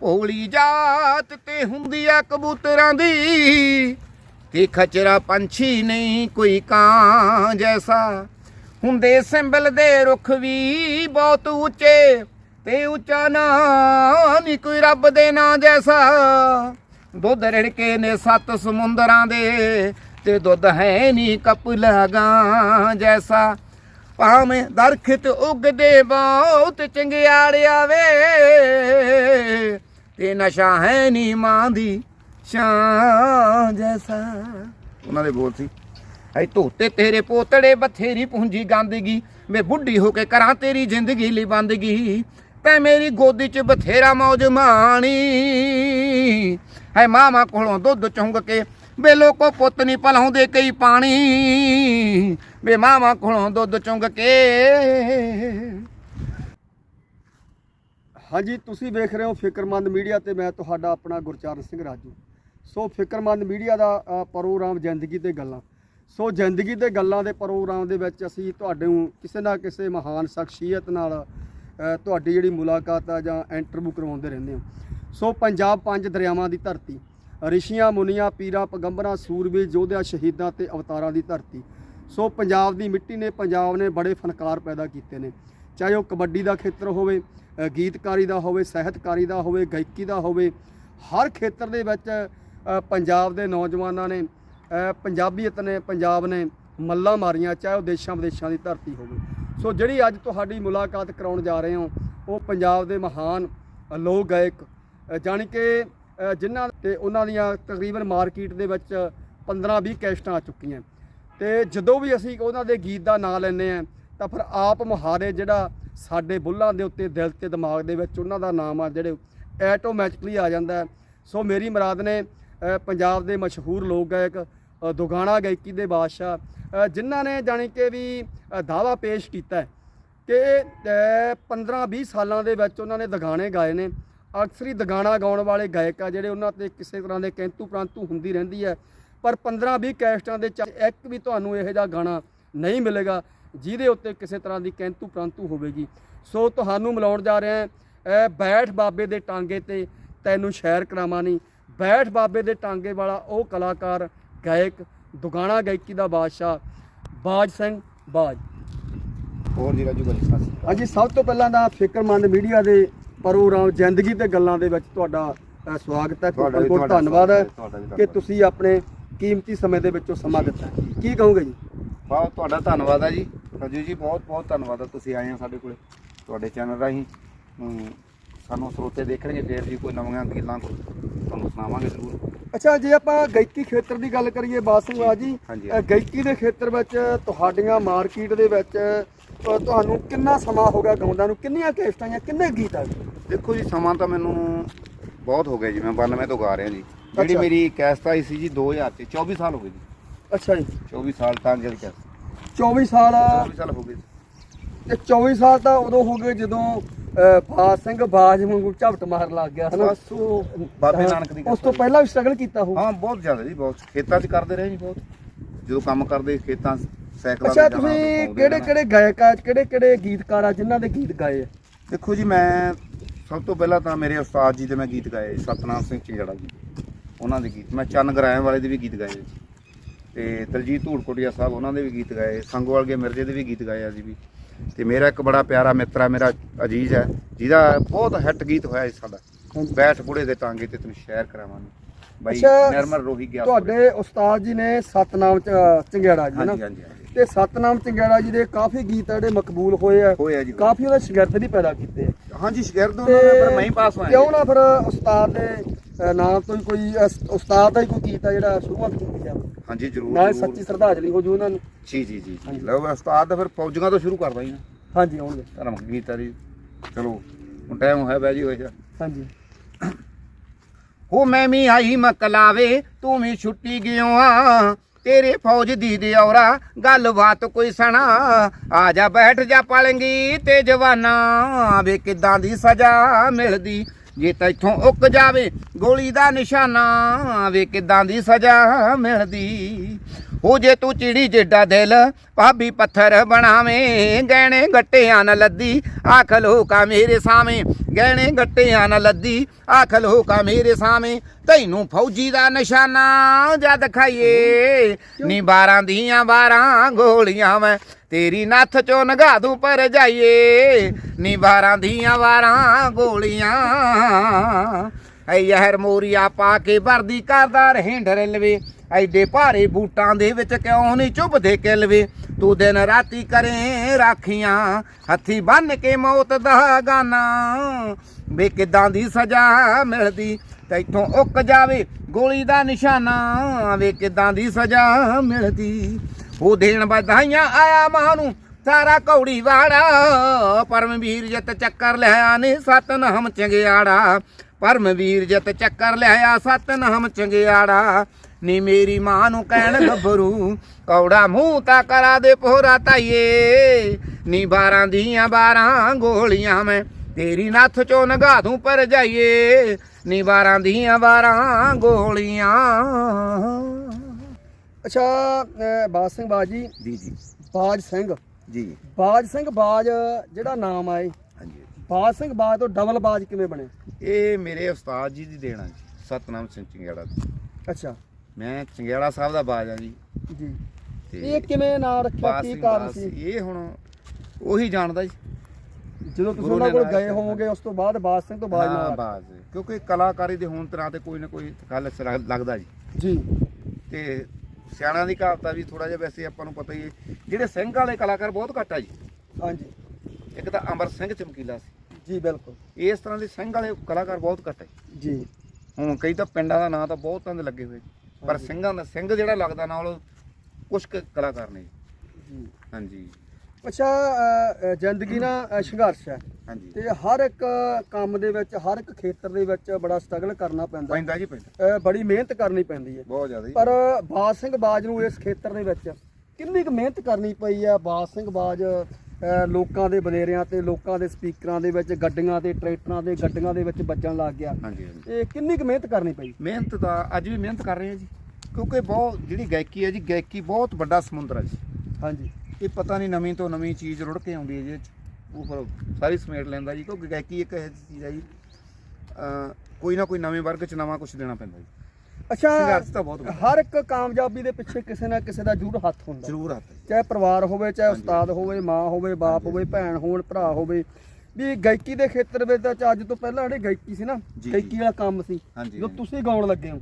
ਭੋਲੀ ਜਾਤ ਤੇ ਹੁੰਦੀ ਆ ਕਬੂਤਰਾਂ ਦੀ। ਕਿ ਖਚਰਾ ਪੰਛੀ ਨਹੀਂ ਕੋਈ ਕਾਂ ਜੈਸਾ। ਹੁੰਦੇ ਸਿੰਬਲ ਦੇ ਰੁੱਖ ਵੀ ਬਹੁਤ ਉੱਚੇ ਤੇ ਉੱਚਾ ਨਾ ਨਹੀਂ ਕੋਈ ਰੱਬ ਦੇ ਨਾਂ ਜੈਸਾ। ਦੁੱਧ ਰਿੜਕੇ ਨੇ ਸੱਤ ਸਮੁੰਦਰਾਂ ਦੇ ਤੇ ਦੁੱਧ ਹੈ ਨਹੀਂ ਕਪਲਾ ਗਾਂ ਜੈਸਾ। ਭਾਵੇਂ ਦਰਖਤ ਉੱਗਦੇ ਬਹੁਤ ਚੰਗਿਆੜਿਆ ਵੇ ਤੇ ਨਸ਼ਾ ਹੈ ਨੀ ਮਾਂ ਦੀ ਸ਼ਾਂ ਜੈਸਾ। ਉਹਨਾਂ ਦੇ ਬੋਲ ਸੀ ਐ ਧੋਤੇ ਤੇਰੇ ਪੋਤੜੇ, ਬਥੇਰੀ ਪੂੰਜੀ ਗੰਦਗੀ। ਮੈਂ ਬੁੱਢੀ ਹੋ ਕੇ ਕਰਾਂ ਤੇਰੀ ਜ਼ਿੰਦਗੀ ਲਈ ਬੰਦਗੀ। ਤੈ ਮੇਰੀ ਗੋਦੀ 'ਚ ਬਥੇਰਾ ਮੌਜ ਮਾਣੀ। ਹੈ ਮਾਮਾ ਕੋਲੋਂ ਦੁੱਧ ਚੁੰਗ ਕੇ ਵੇ ਲੋਕੋ ਪੁੱਤ ਨਹੀਂ ਪਲਾਉਂਦੇ ਕਈ ਪਾਣੀ। ਵੇ ਮਾਮਾ ਕੋਲੋਂ ਦੁੱਧ ਚੁੰਗ ਕੇ ਹਾਂਜੀ, ਤੁਸੀਂ ਵੇਖ ਰਹੇ ਹੋ ਫਿਕਰਮੰਦ ਮੀਡੀਆ ਤੇ ਮੈਂ ਤੁਹਾਡਾ ਆਪਣਾ ਗੁਰਚਰਨ ਸਿੰਘ ਰਾਜੂ। ਸੋ ਫਿਕਰਮੰਦ ਮੀਡੀਆ ਦਾ ਪ੍ਰੋਗਰਾਮ ਜ਼ਿੰਦਗੀ ਤੇ ਗੱਲਾਂ। ਸੋ ਜ਼ਿੰਦਗੀ ਤੇ ਗੱਲਾਂ ਦੇ ਪ੍ਰੋਗਰਾਮ ਦੇ ਵਿੱਚ ਅਸੀਂ ਤੁਹਾਡੇ ਨੂੰ ਕਿਸੇ ਨਾ ਕਿਸੇ ਮਹਾਨ ਸ਼ਖਸੀਅਤ ਨਾਲ ਤੁਹਾਡੀ ਜਿਹੜੀ ਮੁਲਾਕਾਤ ਆ ਜਾਂ ਇੰਟਰਵਿਊ ਕਰਵਾਉਂਦੇ ਰਹਿੰਦੇ ਹਾਂ। ਸੋ ਪੰਜਾਬ ਪੰਜ ਦਰਿਆਵਾਂ ਦੀ ਧਰਤੀ, ਰਿਸ਼ੀਆਂ, ਮੁਨੀਆਂ, ਪੀਰਾਂ, ਪਗੰਬਰਾਂ ਸੂਰਬੀ ਯੋਧਿਆਂ, ਸ਼ਹੀਦਾਂ ਤੇ ਅਵਤਾਰਾਂ ਦੀ ਧਰਤੀ। ਸੋ ਪੰਜਾਬ ਦੀ ਮਿੱਟੀ ਨੇ, ਪੰਜਾਬ ਨੇ ਬੜੇ ਫਨਕਾਰ ਪੈਦਾ ਕੀਤੇ ਨੇ। ਚਾਹੇ ਉਹ ਕਬੱਡੀ ਦਾ ਖੇਤਰ ਹੋਵੇ ਗੀਤਕਾਰੀ ਦਾ ਹੋਵੇ ਸਾਹਿਤਕਾਰੀ ਦਾ ਹੋਵੇ ਗਾਇਕੀ ਦਾ ਹੋਵੇ ਹਰ ਖੇਤਰ ਦੇ ਵਿੱਚ ਪੰਜਾਬ ਦੇ ਨੌਜਵਾਨਾਂ ਨੇ ਪੰਜਾਬੀਅਤ ਨੇ ਪੰਜਾਬ ਨੇ ਮੱਲਾਂ ਮਾਰੀਆਂ ਚਾਹੇ ਉਹ ਦੇਸ਼ਾਂ ਵਿਦੇਸ਼ਾਂ ਦੀ ਧਰਤੀ ਹੋਵੇ। ਸੋ ਜਿਹੜੀ ਅੱਜ ਤੁਹਾਡੀ ਮੁਲਾਕਾਤ ਕਰਾਉਣ ਜਾ ਰਹੇ ਹਾਂ ਉਹ ਪੰਜਾਬ ਦੇ ਮਹਾਨ ਲੋਕ ਗਾਇਕ ਅ, ਜਾਣੀ ਕਿ ਜਿਨ੍ਹਾਂ ਤੇ ਉਹਨਾਂ ਦੀਆਂ ਤਕਰੀਬਨ ਮਾਰਕੀਟ ਦੇ ਵਿੱਚ 15-20 ਕੈਸਟਾਂ ਆ ਚੁੱਕੀਆਂ। ਤੇ ਜਦੋਂ ਵੀ ਅਸੀਂ ਉਹਨਾਂ ਦੇ ਗੀਤ ਦਾ ਨਾਂ ਲੈਂਦੇ ਆ ਤਾਂ ਫਿਰ ਆਪ ਮੁਹਾਰੇ ਜਿਹੜਾ ਸਾਡੇ ਬੁੱਲਾਂ ਦੇ ਉੱਤੇ ਦਿਲ ਤੇ ਦਿਮਾਗ ਦੇ ਵਿੱਚ ਉਹਨਾਂ ਦਾ ਨਾਮ ਆ ਜਿਹੜੇ ਐਟੋਮੈਟਿਕਲੀ ਆ ਜਾਂਦਾ ਸੋ ਮੇਰੀ ਮੁਰਾਦ ਨੇ ਪੰਜਾਬ ਦੇ ਮਸ਼ਹੂਰ ਲੋਕ ਗਾਇਕ ਦੁਗਾਣਾ ਗਾਇਕੀ ਦੇ ਬਾਦਸ਼ਾਹ ਜਿਨ੍ਹਾਂ ਨੇ ਜਾਣੀ ਕਿ ਵੀ ਦਾਵਾ ਪੇਸ਼ ਕੀਤਾ ਕਿ 15-20 ਸਾਲਾਂ ਦੇ ਵਿੱਚ ਉਹਨਾਂ ਨੇ ਦਗਾਣੇ ਗਾਏ ਨੇ। ਅਕਸਰ ਹੀ ਦਗਾਣਾ ਗਾਉਣ ਵਾਲੇ ਗਾਇਕ ਆ ਜਿਹੜੇ ਉਹਨਾਂ ਤੇ ਕਿਸੇ ਤਰ੍ਹਾਂ ਦੇ ਕੈਂਤੂ ਪ੍ਰੰਤੂ ਹੁੰਦੀ ਰਹਿੰਦੀ ਹੈ। ਪਰ 15-20 ਕੈਸਟਾਂ ਦੇ ਚ ਇੱਕ ਵੀ ਤੁਹਾਨੂੰ ਇਹੋ ਜਿਹਾ ਗਾਣਾ ਨਹੀਂ ਮਿਲੇਗਾ। ਜਿਹਦੇ ਉੱਤੇ ਕਿਸੇ ਤਰ੍ਹਾਂ ਦੀ ਕੈਂਤੂ ਪ੍ਰੰਤੂ ਹੋਵੇਗੀ। ਸੋ ਤੁਹਾਨੂੰ ਮਿਲਾਉਣ ਜਾ ਰਹੇ ਹਾਂ ਬੈਠ ਬਾਬੇ ਦੇ ਟਾਂਗੇ ਤੇ ਤੈਨੂੰ ਸ਼ੈਰ ਕਰਾਵਾਂ ਨਹੀਂ ਬੈਠ ਬਾਬੇ ਦੇ ਟਾਂਗੇ ਵਾਲਾ ਉਹ ਕਲਾਕਾਰ ਗਾਇਕ ਦੁਗਾਣਾ ਗਾਇਕੀ ਦਾ ਬਾਦਸ਼ਾਹ ਬਾਜ ਸਿੰਘ ਬਾਜ। ਹੋਰ ਜੀ ਰਾਜੂ ਭਾਈ ਸਾਸੀ ਹਾਂਜੀ ਸਭ ਤੋਂ ਪਹਿਲਾਂ ਦਾ ਫਿਕਰਮੰਦ ਮੀਡੀਆ ਦੇ ਪ੍ਰੋਗਰਾਮ ਜ਼ਿੰਦਗੀ ਤੇ ਗੱਲਾਂ ਦੇ ਵਿੱਚ ਤੁਹਾਡਾ ਸਵਾਗਤ ਹੈ। ਬਹੁਤ ਬਹੁਤ ਧੰਨਵਾਦ ਹੈ ਕਿ। ਤੁਸੀਂ ਆਪਣੇ ਕੀਮਤੀ ਸਮੇਂ ਦੇ ਵਿੱਚੋਂ ਸਮਾਂ ਦਿੱਤਾ। ਕੀ ਕਹੋਗੇ ਜੀ? ਬਹੁਤ ਤੁਹਾਡਾ ਧੰਨਵਾਦ ਹੈ ਜੀ। ਰਾਜੂ ਜੀ ਬਹੁਤ ਬਹੁਤ ਧੰਨਵਾਦ ਹੈ ਤੁਸੀਂ ਆਏ ਹੋ ਸਾਡੇ ਕੋਲੇ ਤੁਹਾਡੇ ਚੈਨਲ ਰਾਹੀਂ। ਸਾਨੂੰ ਸਰੋਤੇ ਦੇਖਣਗੇ ਫੇਰ ਜੀ ਕੋਈ ਨਵੀਆਂ ਗੱਲਾਂ ਤੁਹਾਨੂੰ ਸੁਣਾਵਾਂਗੇ ਜ਼ਰੂਰ। ਅੱਛਾ ਜੇ ਆਪਾਂ ਗਾਇਕੀ ਖੇਤਰ ਦੀ ਗੱਲ ਕਰੀਏ ਬਾਸੂ ਆ ਜੀ ਗਾਇਕੀ ਦੇ ਖੇਤਰ ਵਿੱਚ ਤੁਹਾਡੀਆਂ ਮਾਰਕੀਟ ਦੇ ਵਿੱਚ ਤੁਹਾਨੂੰ ਕਿੰਨਾ ਸਮਾਂ ਹੋ ਗਿਆ ਗਾਉਂਦਾ ਨੂੰ? ਕਿੰਨੀਆਂ ਕੈਸਟਾਂ ਜਾਂ ਕਿੰਨੇ ਗੀਤ ਆ? ਦੇਖੋ ਜੀ ਸਮਾਂ ਤਾਂ ਮੈਨੂੰ ਬਹੁਤ ਹੋ ਗਿਆ ਜੀ ਮੈਂ 92 ਤੋਂ ਗਾ ਰਿਹਾ ਜੀ। ਜਿਹੜੀ। ਮੇਰੀ ਕੈਸਟ ਆਈ ਸੀ ਜੀ 2000 ਚ 24 ਸਾਲ ਹੋ ਗਏ ਜੀ। ਅੱਛਾ ਜੀ। 24 ਸਾਲ ਤਾਂ ਜਿਹੜੀ ਕੈਸਟ। 24 ਸਾਲ 24 ਸਾਲ ਹੋ ਗਏ। ਤੇ 24 ਸਾਲ ਤਾਂ ਉਦੋਂ ਹੋ ਗਏ ਜਦੋਂ ਬਾਜ ਸਿੰਘ ਬਾਜ ਵਾਂਗੂ ਝਪਟ ਮਾਰ ਲੱਗ ਗਿਆ ਹਨਾ? ਬਸ ਉਹ ਬਾਬੇ ਨਾਨਕ ਦੀ ਉਸ ਤੋਂ ਪਹਿਲਾਂ ਵੀ ਸਟਰਗਲ ਕੀਤਾ ਹੋ ਹਾਂ ਬਹੁਤ ਜ਼ਿਆਦਾ ਜੀ ਬਹੁਤ। ਖੇਤਾਂ 'ਚ ਕਰਦੇ ਰਹੇ ਜੀ ਬਹੁਤ। ਜਦੋਂ ਕੰਮ ਕਰਦੇ ਖੇਤਾਂ ਸਾਈਕਲਾਂ ਅੱਛਾ ਤੁਸੀਂ ਕਿਹੜੇ। ਕਿਹੜੇ ਗਾਇਕ ਆ ਕਿਹੜੇ ਕਿਹੜੇ ਗੀਤਕਾਰ ਆ ਜਿਨ੍ਹਾਂ ਦੇ ਗੀਤ ਗਾਏ ਆ? ਦੇਖੋ ਜੀ ਮੈਂ ਸਭ ਤੋਂ ਪਹਿਲਾਂ ਤਾਂ ਮੇਰੇ ਉਸਤਾਦ ਜੀ ਦੇ ਮੈਂ ਗੀਤ ਗਾਏ ਸਤਨਾਮ ਸਿੰਘ ਚਿੰਗੜਾ ਜੀ। ਉਹਨਾਂ ਦੇ ਗੀਤ। ਮੈਂ ਚੰਨ ਗਰਾਇਆਂ ਵਾਲੇ ਦੇ ਵੀ ਗੀਤ ਗਾਏ ਜੀ। ਤੇ ਦਲਜੀਤ ਧੂੜਕੋਟੀਆ ਸਾਹਿਬ ਉਹਨਾਂ ਦੇ ਵੀ ਗੀਤ ਗਾਏ ਸੰਗੋਵਾਲਗੇ ਮਿਰਜ਼ੇ ਦੇ ਵੀ ਗੀਤ ਗਾਏ ਆ ਜੀ ਵੀ। ਤੇ ਮੇਰਾ ਇੱਕ ਬੜਾ ਪਿਆਰਾ ਮਿੱਤਰ ਆ ਮੇਰਾ ਅਜੀਜ਼ ਹੈ ਜਿਹਦਾ ਬਹੁਤ ਹਿੱਟ ਗੀਤ ਹੋਇਆ ਸਾਡਾ। ਹਾਂਜੀ। ਬੈਠ ਬੁੜੇ ਦੇ ਟਾਂਗੇ ਤੇ ਤੈਨੂੰ ਸ਼ਹਿਰ ਕਰਾਵਾਂ ਬਾਈ ਅੱਛਾ, ਨਿਰਮਲ ਰੋਹੀ ਗਿਆ ਤੁਹਾਡੇ ਉਸਤਾਦ ਜੀ ਨੇ ਸਤਨਾਮ ਚੰਗਿਆੜਾ ਜੀ ਨਾ? ਤੇ ਸਤਨਾਮ ਚੰਗਿਆੜਾ ਜੀ ਦੇ ਕਾਫੀ ਗੀਤ ਜਿਹੜੇ ਮਕਬੂਲ ਹੋਏ ਆ। ਕਾਫੀ ਉਹਦੇ ਸ਼ਾਗਿਰਦ ਵੀ ਪੈਦਾ ਕੀਤੇ ਆ। ਹਾਂਜੀ ਸ਼ਗਿਰਦ ਉਹਨਾਂ ਨੇ ਪਰ ਮੈਂ ਹੀ ਪਾਸ ਹੋਇਆ ਕਿਉਂ ਨਾ ਫਿਰ ਉਸਤਾਦ ਦੇ ਨਾਮ ਤੋਂ ਹੀ ਕੋਈ ਉਸਤਾਦ ਦਾ ਹੀ ਕੋਈ ਗੀਤ ਆ ਜਿਹੜਾ ਸ਼ੁਰੂਆਤ ਕੀਤੀ ਜਾਵੇ? ਹਾਂਜੀ ਜ਼ਰੂਰ ਨਾਲ ਜ਼ਰੂਰ। ਸੱਚੀ ਸ਼ਰਧਾਂਜਲੀ ਹੋ ਜੂ ਉਹਨਾਂ ਨੂੰ। ਜੀ ਜੀ ਜੀ ਜੀ। ਲਓ ਉਸਤਾਦ ਦਾ ਫਿਰ ਫੌਜੀਆਂ ਤੋਂ ਸ਼ੁਰੂ ਕਰਦਾ ਜੀ। ਹਾਂਜੀ ਆਉਣਗੇ। ਧਰਮ ਗੀਤ ਜੀ। ਚਲੋ ਹੁਣ ਟਾਈਮ ਹੋਇਆ ਬੈ ਜੀ ਹੋਇਆ ਹਾਂਜੀ। ਹੋ ਮੈਂ ਵੀ ਆਈ ਮਕਲਾਵੇ ਤੂੰ ਵੀ ਛੁੱਟੀ ਗਿਓ ਆ। ਤੇਰੇ ਫੌਜ ਦੀ ਦਿਉਰਾ ਗੱਲਬਾਤ ਕੋਈ ਸੁਣਾ। ਆ ਜਾ ਬੈਠ ਜਾ ਪਲੰਗੀ ਤੇ ਜਵਾਨਾ ਵੇ ਕਿਦਾਂ ਦੀ ਸਜ਼ਾ ਮਿਲਦੀ? ਜੇ ਤੈਥੋਂ ਉੱਕ ਜਾਵੇ ਗੋਲੀ ਦਾ ਨਿਸ਼ਾਨਾ ਵੇ ਕਿਦਾਂ ਦੀ ਸਜ਼ਾ ਮਿਲਦੀ? ਹੋ ਜੇ ਤੂੰ ਚਿੜੀ ਜੇਡਾ ਦਿਲ, ਭਾਬੀ ਪੱਥਰ ਬਣਾਵੇਂ। ਗਹਿਣੇ ਗੱਟਿਆਂ ਨਾਲ ਲੱਦੀ, ਆਖ ਲੋਕਾ ਮੇਰੇ ਸਾਵੇਂ ਗਹਿਣੇ ਗੱਟਿਆਂ ਨਾਲ ਲੱਦੀ, ਆਖ ਲੋਕਾ ਮੇਰੇ ਸਾਵੇਂ ਤੈਨੂੰ ਫੌਜੀ ਦਾ ਨਿਸ਼ਾਨਾ ਜਦ ਖਾਈਏ ਨੀ ਬਾਰਾਂ ਦੀਆਂ ਬਾਰਾਂ ਗੋਲੀਆਂ ਮੈਂ ਤੇਰੀ ਨੱਥ ਚੋਂ ਨਗਾ ਦੂੰ ਪਰ ਜਾਈਏ। ਨੀ ਬਾਰਾਂ ਦੀਆਂ ਬਾਰਾਂ ਗੋਲੀਆਂ। ਐ ਯਾਰ ਮੋਰੀਆ ਪਾ ਕੇ ਵਰਦੀ ਕਰਦਾ ਰਹੇ ਡਰਲਵੇ ਐਡੇ ਭਾਰੇ ਬੂਟਾਂ ਦੇ ਵਿੱਚ ਕਿਉਂ ਨਹੀਂ ਚੁੱਭਦੇ ਕਿਲਵੇ? ਤੂੰ ਦਿਨ ਰਾਤੀ ਕਰੇ ਰਾਖੀਆਂ, ਹੱਥੀ ਬੰਨ ਕੇ ਮੌਤ ਦਾ ਗਾਨਾ। ਵੇ ਕਿਦਾਂ ਦੀ ਸਜ਼ਾ ਮਿਲਦੀ, ਤੈਥੋਂ ਉੱਕ ਜਾਵੇ ਗੋਲੀ ਦਾ ਨਿਸ਼ਾਨਾ। ਵੇ ਕਿਦਾਂ ਦੀ ਸਜ਼ਾ ਮਿਲਦੀ? ਉਹ ਦੇਣ ਵਧਾਈਆਂ ਆਇਆ ਮਾਂ ਨੂੰ, ਸਾਰਾ ਕੌੜੀ ਵਾੜਾ। ਪਰਮਵੀਰ ਜਤ ਚੱਕਰ ਲਿਆ ਨੇ ਸਤਨਾਮ ਚੰਗਿਆੜਾ। ਪਰਮਵੀਰ ਜਤ ਚੱਕਰ ਲਿਆ ਸਤਨਾਮ ਚੰਗਿਆੜਾ। ਨੀ ਮੇਰੀ ਮਾਂ ਨੂੰ ਕਹਿਣ ਗੱਭਰੂ ਕੌੜਾ ਮੂੰਹ ਤਾਂ ਕਰਾ ਦੇ ਪੋਰਾ ਤਾਈਏ। ਨੀ ਬਾਰਾਂ ਦੀਆਂ ਬਾਰਾਂ ਗੋਲੀਆਂ ਮੈਂ ਤੇਰੀ ਨੱਥ ਚੋਂ ਨਗਾ ਦੂੰ ਪਰ ਜਾਈਏ। ਨੀ ਬਾਰਾਂ ਦੀਆਂ ਬਾਰਾਂ ਗੋਲੀਆਂ। ਅੱਛਾ ਅਹ ਬਾਜ ਸਿੰਘ ਬਾਜੀ ਜੀ। ਜੀ ਬਾਜ ਸਿੰਘ। ਜੀ। ਬਾਜ ਸਿੰਘ ਬਾਜ ਜਿਹੜਾ ਨਾਮ ਆਏ ਹਾਂਜੀ। ਬਾਜ ਸਿੰਘ ਬਾਜ ਤੋਂ ਡਬਲ ਬਾਜ ਕਿਵੇਂ ਬਣੇ? ਇਹ ਮੇਰੇ ਉਸਤਾਦ ਜੀ ਦੀ ਦੇਣਾ ਜੀ। ਸਤਨਾਮ ਸਿੰਘ ਚੰਗਿਆੜਾ ਦੀ। ਅੱਛਾ। ਮੈਂ ਚੰਗਿਆੜਾ ਸਾਹਿਬ ਦਾ ਬਾਜ ਆ ਜੀ। ਜੀ। ਇਹ ਕਿਵੇਂ ਨਾਮ ਰੱਖਿਆ? ਕੀ ਕਾਰਨ ਸੀ? ਇਹ ਹੁਣ ਉਹੀ ਜਾਣਦਾ ਜੀ। ਜਦੋਂ ਤੁਸੀਂ ਉਹਨਾਂ ਨੇ ਕੋਲ ਗਏ। ਹੋਵੋਗੇ ਉਸ ਤੋਂ ਬਾਅਦ ਬਾਜ ਸਿੰਘ ਤੋਂ ਬਾਜ ਹਾਂ ਨਾਮ ਬਾਜ। ਕਿਉਂਕਿ ਕਲਾਕਾਰੀ ਦੇ ਹੋਣ ਤਰ੍ਹਾਂ ਤੇ ਕੋਈ ਨਾ ਕੋਈ ਗੱਲ ਲੱਗਦਾ ਜੀ। ਜੀ। ਤੇ ਸਿਆਣਿਆਂ ਦੀ ਕਹਾਵਤ ਵੀ ਥੋੜਾ ਜਿਹਾ ਵੈਸੇ ਆਪਾਂ ਨੂੰ ਪਤਾ ਹੀ ਹੈ ਜਿਹੜੇ ਸਿੰਘ ਵਾਲੇ ਕਲਾਕਾਰ ਬਹੁਤ ਘੱਟ ਆ ਜੀ। ਹਾਂਜੀ। ਇੱਕ ਤਾਂ ਅਮਰ ਸਿੰਘ ਚਮਕੀਲਾ ਸੀ। ਜੀ ਬਿਲਕੁਲ। ਇਸ ਤਰ੍ਹਾਂ ਦੇ ਸਿੰਘ ਵਾਲੇ ਕਲਾਕਾਰ ਬਹੁਤ ਘੱਟ ਜੀ। ਜੀ। ਹੁਣ ਕਈ ਤਾਂ ਪਿੰਡਾਂ ਦਾ ਨਾਂ ਤਾਂ ਬਹੁਤਾਂ ਦੇ ਲੱਗੇ ਹੋਏ ਜੀ। ਪਰ। ਸਿੰਘਾਂ ਦਾ ਸਿੰਘ ਜਿਹੜਾ ਲੱਗਦਾ ਨਾਲ ਕੁਝ ਕਲਾਕਾਰ ਨੇ ਜੀ। ਹਾਂਜੀ। ਅੱਛਾ ਜ਼ਿੰਦਗੀ ਨਾ ਸੰਘਰਸ਼ ਹੈ। ਹਾਂਜੀ। ਤੇ ਹਰ ਇੱਕ ਕੰਮ ਦੇ ਵਿੱਚ ਹਰ ਇੱਕ ਖੇਤਰ ਦੇ ਵਿੱਚ ਬੜਾ ਸਟਰਗਲ ਕਰਨਾ ਪੈਂਦਾ। ਪੈਂਦਾ ਜੀ ਪੈਂਦਾ। ਬੜੀ ਮਿਹਨਤ ਕਰਨੀ ਪੈਂਦੀ ਹੈ। ਬਹੁਤ ਜ਼ਿਆਦਾ ਜੀ। ਪਰ ਬਾਜ ਸਿੰਘ ਬਾਜ ਨੂੰ ਇਸ ਖੇਤਰ ਦੇ ਵਿੱਚ ਕਿੰਨੀ ਕੁ ਮਿਹਨਤ ਕਰਨੀ ਪਈ ਆ ਬਾਜ ਸਿੰਘ ਬਾਜ ਲੋਕਾਂ ਦੇ ਬਨੇਰਿਆਂ ਤੇ ਲੋਕਾਂ ਦੇ ਸਪੀਕਰਾਂ ਦੇ ਵਿੱਚ ਗੱਡੀਆਂ ਤੇ ਟਰੈਕਟਰਾਂ ਦੇ ਗੱਡੀਆਂ ਦੇ ਵਿੱਚ ਵੱਜਣ ਲੱਗ ਗਿਆ। ਹਾਂਜੀ ਹਾਂਜੀ। ਇਹ ਕਿੰਨੀ ਕੁ ਮਿਹਨਤ ਕਰਨੀ ਪਈ? ਮਿਹਨਤ ਤਾਂ ਅੱਜ ਵੀ ਮਿਹਨਤ ਕਰ ਰਹੇ ਆ ਜੀ। ਕਿਉਂਕਿ ਬਹੁਤ ਜਿਹੜੀ ਗਾਇਕੀ ਹੈ ਜੀ ਗਾਇਕੀ ਬਹੁਤ ਵੱਡਾ ਸਮੁੰਦਰ ਹੈ ਜੀ। ਹਾਂਜੀ। ਇਹ ਪਤਾ ਨਹੀਂ ਨਵੀਂ ਤੋਂ ਨਵੀਂ ਚੀਜ਼ ਰੁੜ ਕੇ ਆਉਂਦੀ ਹੈ ਚ ਉਹ ਫਿਰ ਸਾਰੀ ਸਮੇਟ ਲੈਂਦਾ ਜੀ ਕਿਉਂਕਿ ਗਾਇਕੀ ਇੱਕ ਜਿਹੀ ਚੀਜ਼ ਹੈ ਜੀ। ਕੋਈ ਨਾ ਕੋਈ ਨਵੇਂ ਵਰਗ ਚ ਨਵਾਂ ਕੁਝ ਦੇਣਾ ਪੈਂਦਾ ਜੀ। ਅੱਛਾ ਸੰਘਰਸ਼ ਤਾਂ ਬਹੁਤ ਵੱਡਾ। ਹਰ ਇੱਕ ਕਾਮਯਾਬੀ ਦੇ ਪਿੱਛੇ ਕਿਸੇ ਨਾ ਕਿਸੇ ਦਾ ਜ਼ਰੂਰ ਹੱਥ ਹੁੰਦਾ ਜ਼ਰੂਰ ਹੱਥ ਹੈ। ਚਾਹੇ ਪਰਿਵਾਰ ਹੋਵੇ ਚਾਹੇ। ਉਸਤਾਦ ਹੋਵੇ ਮਾਂ ਹੋਵੇ ਬਾਪ ਹੋਵੇ ਭੈਣ ਹੋਣ ਭਰਾ ਹੋਵੇ ਵੀ ਗਾਇਕੀ ਦੇ ਖੇਤਰ ਵਿੱਚ ਤਾਂ ਅੱਜ ਤੋਂ ਪਹਿਲਾਂ ਜਿਹੜੀ ਗਾਇਕੀ ਸੀ ਨਾ ਜੀ, ਗਾਇਕੀ। ਵਾਲਾ ਕੰਮ ਸੀ ਹਾਂਜੀ, ਜਦੋਂ ਹਾਂਜੀ। ਤੁਸੀਂ ਗਾਉਣ ਲੱਗੇ ਹੋ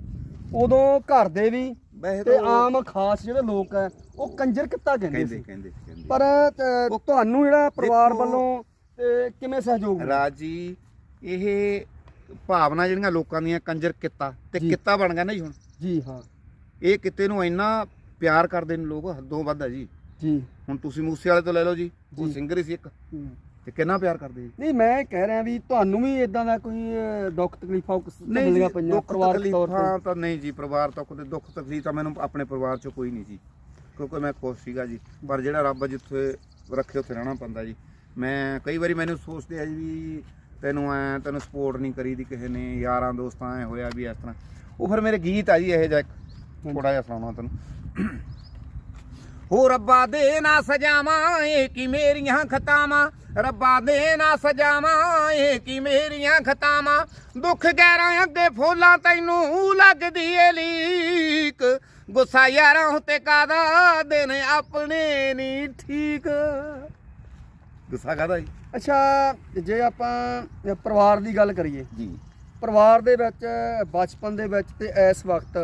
ਉਦੋਂ ਘਰ ਦੇ ਵੀ ਵੈਸੇ ਤੇ ਤਾਂ ਉਹ ਆਮ ਖਾਸ ਜਿਹੜੇ ਲੋਕ ਆ ਉਹ ਕੰਜਰ ਕਿੱਤਾ ਕਹਿੰਦੇ ਕਹਿੰਦੇ ਸੀ ਕਹਿੰਦੇ ਕਹਿੰਦੇ ਪਰ ਅ, ਤੁਹਾਨੂੰ ਜਿਹੜਾ ਪਰਿਵਾਰ ਦੇਖੋ, ਵੱਲੋਂ ਤੇ ਕਿਵੇਂ ਸਹਿਯੋਗ ਮਿਲਿਆ? ਰਾਜ ਜੀ ਇਹ ਭਾਵਨਾ ਜਿਹੜੀਆਂ ਲੋਕਾਂ ਦੀਆਂ ਕੰਜਰ ਕਿੱਤਾ ਤੇ ਜੀ। ਕਿੱਤਾ ਬਣ ਗਿਆ ਨਾ ਜੀ ਹੁਣ। ਜੀ ਹਾਂ। ਇਹ ਕਿੱਤੇ ਨੂੰ ਇੰਨਾ ਪਿਆਰ ਕਰਦੇ ਨੇ ਲੋਕ ਹੱਦੋਂ ਵੱਧ ਆ ਜੀ। ਜੀ। ਹੁਣ ਤੁਸੀਂ ਮੂਸੇ ਵਾਲੇ ਤੋਂ ਲੈ ਲਓ ਜੀ ਉਹ ਜੀ। ਸਿੰਗਰ ਹੀ ਸੀ ਇੱਕ। ਹੂੰ। ਤੇ ਕਿੰਨਾ ਪਿਆਰ ਕਰਦੇ ਜੀ। ਨਹੀਂ ਮੈਂ ਕਹਿ ਰਿਹਾ ਵੀ ਤੁਹਾਨੂੰ ਵੀ ਇਦਾਂ ਦਾ ਕੋਈ ਦੁੱਖ ਤਕਲੀਫਾਂ ਕੁਛ ਨਹੀਂ ਮਿਲੀਆਂ ਪਈਆਂ ਦੁੱਖ ਪਰਿਵਾਰਕ ਤੌਰ ਤਕਲੀਫਾਂ ਤੇ? ਤਾਂ ਨਹੀਂ ਜੀ ਪਰਿਵਾਰ ਤੱਕ ਦੇ ਦੁੱਖ ਤਕਲੀਫ ਤਾਂ ਮੈਨੂੰ ਆਪਣੇ ਪਰਿਵਾਰ ਚੋਂ ਕੋਈ ਨਹੀਂ ਜੀ। ਕਿਉਂਕਿ ਮੈਂ ਖੁਸ਼ ਸੀਗਾ ਜੀ। ਪਰ ਜਿਹੜਾ ਰੱਬ ਜਿੱਥੇ ਰੱਖੇ ਉੱਥੇ ਰਹਿਣਾ ਪੈਂਦਾ ਜੀ। ਮੈਂ ਕਈ ਵਾਰੀ ਮੈਨੂੰ ਸੋਚਦੇ ਆ ਜੀ ਵੀ ਤੈਨੂੰ ਐ ਤੈਨੂੰ ਸਪੋਰਟ ਨਹੀਂ ਕਰੀਦੀ ਕਿਸੇ ਨੇ ਯਾਰਾਂ ਦੋਸਤਾਂ ਐ ਹੋਇਆ ਵੀ ਇਸ ਤਰ੍ਹਾਂ। ਉਹ ਫਿਰ ਮੇਰੇ ਗੀਤ ਆ ਜੀ ਇਹ ਜਿਹਾ ਇੱਕ। ਥੋੜਾ ਜਿਹਾ ਸੁਣਾਉਣਾ ਤੈਨੂੰ। ਹੋ ਰੱਬਾ ਦੇ ਨਾ ਸਜਾਵਾਂ ਇਹ ਕੀ ਮੇਰੀਆਂ ਖਤਾਵਾਂ? ਰੱਬਾ ਦੇ ਨਾ ਸਜਾਵਾਂ ਇਹ ਕੀ ਮੇਰੀਆਂ ਖਤਾਵਾਂ? ਦੁੱਖ ਗੈਰਾਂ ਅੱਗੇ ਫੋਲਾਂ ਤੈਨੂੰ ਲੱਗਦੀ ਏ ਲੀਕ। ਗੁੱਸਾ ਯਾਰਾਂ ਉਤੇ ਕਾਦਾ ਦਿਨ ਆਪਣੇ ਨਹੀਂ ਠੀਕ। ਗੁੱਸਾ ਕਾਦਾ ਜੀ? ਅੱਛਾ ਜੇ ਆਪਾਂ ਪਰਿਵਾਰ ਦੀ ਗੱਲ ਕਰੀਏ। ਜੀ। ਪਰਿਵਾਰ ਦੇ ਵਿੱਚ ਬਚਪਨ ਦੇ ਵਿੱਚ ਤੇ ਇਸ ਵਕਤ